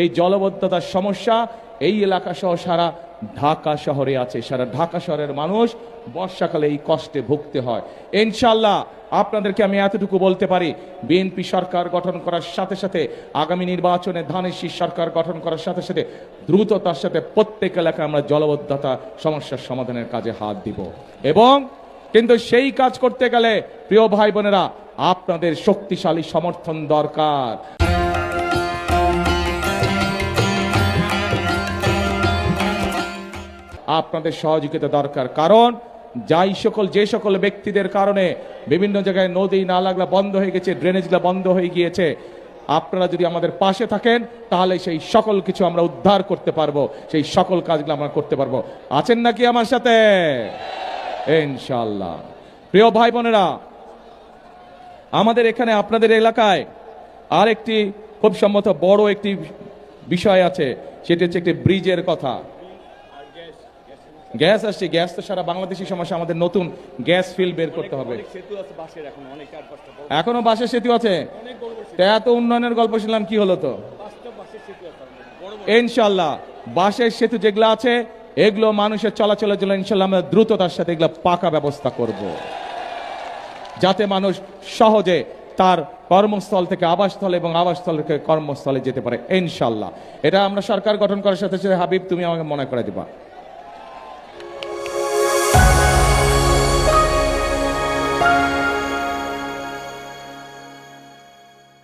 এই জলবদ্ধতার সমস্যা এই এলাকা সহ সারা ঢাকা শহরে আছে। সারা ঢাকা শহরের মানুষ বর্ষাকালে এই কষ্টে ভুগতে হয়। ইনশাল্লাহ আপনাদেরকে আমি এতটুকু বলতে পারি, বিএনপি সরকার গঠন করার সাথে সাথে, আগামী নির্বাচনে ধানের শীষ সরকার গঠন করার সাথে সাথে দ্রুততার সাথে প্রত্যেক এলাকায় আমরা জলবদ্ধতা সমস্যার সমাধানের কাজে হাত দিব। এবং কিন্তু সেই কাজ করতে গেলে, প্রিয় ভাই বোনেরা, আপনাদের শক্তিশালী সমর্থন দরকার। আপনাদের সহযোগিতা দরকার। কারণ যাই সকল, যে সকল ব্যক্তিদের কারণে বিভিন্ন জায়গায় নদী নালাগুলা বন্ধ হয়ে গেছে, ড্রেনেজগুলা বন্ধ হয়ে গিয়েছে, আপনারা যদি আমাদের পাশে থাকেন, তাহলে সেই সকল কিছু আমরা উদ্ধার করতে পারব, সেই সকল কাজগুলো আমরা করতে পারব। আছেন নাকি আমার সাথে? ইনশাল্লাহ প্রিয় ভাই বোনেরা, আমাদের এখানে আপনাদের এলাকায় আরেকটি খুব সম্মত বড় একটি বিষয় আছে, সেটি হচ্ছে একটি ব্রিজের কথা। গ্যাস আসছে গ্যাস তো সারা বাংলাদেশি সমস্যা আমাদের নতুন গ্যাস ফিল বের করতে হবে। এখন বাসের সেতু আছে। এত উন্নয়নের গল্প শুনলাম কি হলো তো? ইনশাল্লাহ বাসের সেতু যেগুলো আছে এগুলো মানুষের চলাচলের জন্য ইনশাল্লাহ আমরা দ্রুততার সাথে এগুলো পাকা ব্যবস্থা করব। যাতে মানুষ সহজে তার কর্মস্থল থেকে আবাসস্থল এবং আবাসস্থল থেকে কর্মস্থলে যেতে পারে ইনশাল্লাহ। এটা আমরা সরকার গঠন করার সাথে সাথে হাবিব তুমি আমাকে মনে করে দিবা।